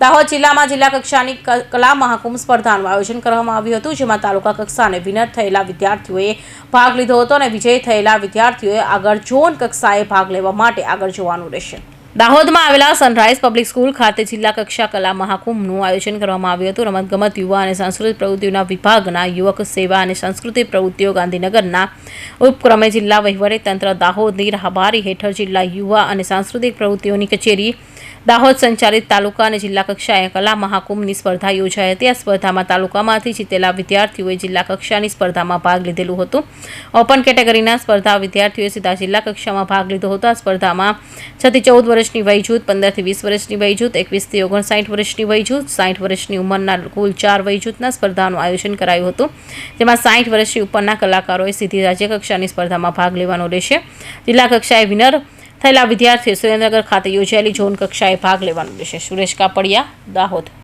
દાહોદ જિલ્લામાં જિલ્લા કક્ષાની કલા મહાકુંભ સ્પર્ધાનું આયોજન કરવામાં આવ્યું હતું, જેમાં તાલુકા કક્ષાને વિનર થયેલા વિદ્યાર્થીઓએ ભાગ લીધો હતો અને વિજય થયેલા વિદ્યાર્થીઓએ આગળ ઝોન કક્ષાએ ભાગ લેવા માટે આગળ જવાનું રહેશે. દાહોદમાં આવેલા સનરાઈઝ પબ્લિક સ્કૂલ ખાતે જિલ્લા કક્ષા કલા મહાકુંભનું આયોજન કરવામાં આવ્યું હતું. રમતગમત, યુવા અને સાંસ્કૃતિક પ્રવૃત્તિઓના વિભાગના યુવક, સેવા અને સાંસ્કૃતિક પ્રવૃત્તિઓ ગાંધીનગરના ઉપક્રમે જિલ્લા વહીવટી તંત્ર દાહોદની રાહબારી હેઠળ જિલ્લા યુવા અને સાંસ્કૃતિક પ્રવૃત્તિઓની કચેરી દાહોદ સંચાલિત તાલુકા અને જિલ્લા કક્ષાએ કલા મહાકુંભની સ્પર્ધા યોજાઈ હતી. આ સ્પર્ધામાં તાલુકામાંથી જીતેલા વિદ્યાર્થીઓએ જિલ્લા કક્ષાની સ્પર્ધામાં ભાગ લીધેલું હતું. ઓપન કેટેગરીના સ્પર્ધા વિદ્યાર્થીઓએ સીધા જિલ્લા કક્ષામાં ભાગ લીધો હતો. આ સ્પર્ધામાં છથી ચૌદ વર્ષની વય જૂથ પંદરથી વીસ વર્ષની વય જૂથ એકવીસથી ઓગણસાઠ વર્ષની વય જૂથ, સાઠ વર્ષની ઉંમરના કુલ ચાર વય જૂથના સ્પર્ધાનું આયોજન કરાયું હતું. જેમાં સાઠ વર્ષથી ઉપરના કલાકારોએ સીધી રાજ્ય કક્ષાની સ્પર્ધામાં ભાગ લેવાનો રહેશે. જિલ્લા કક્ષાએ વિનર થયેલા વિદ્યાર્થીઓ સુરેન્દ્રનગર ખાતે યોજાયેલી ઝોન કક્ષાએ ભાગ લેવાનું રહેશે. સુરેશ કાપડિયા દાહોદ.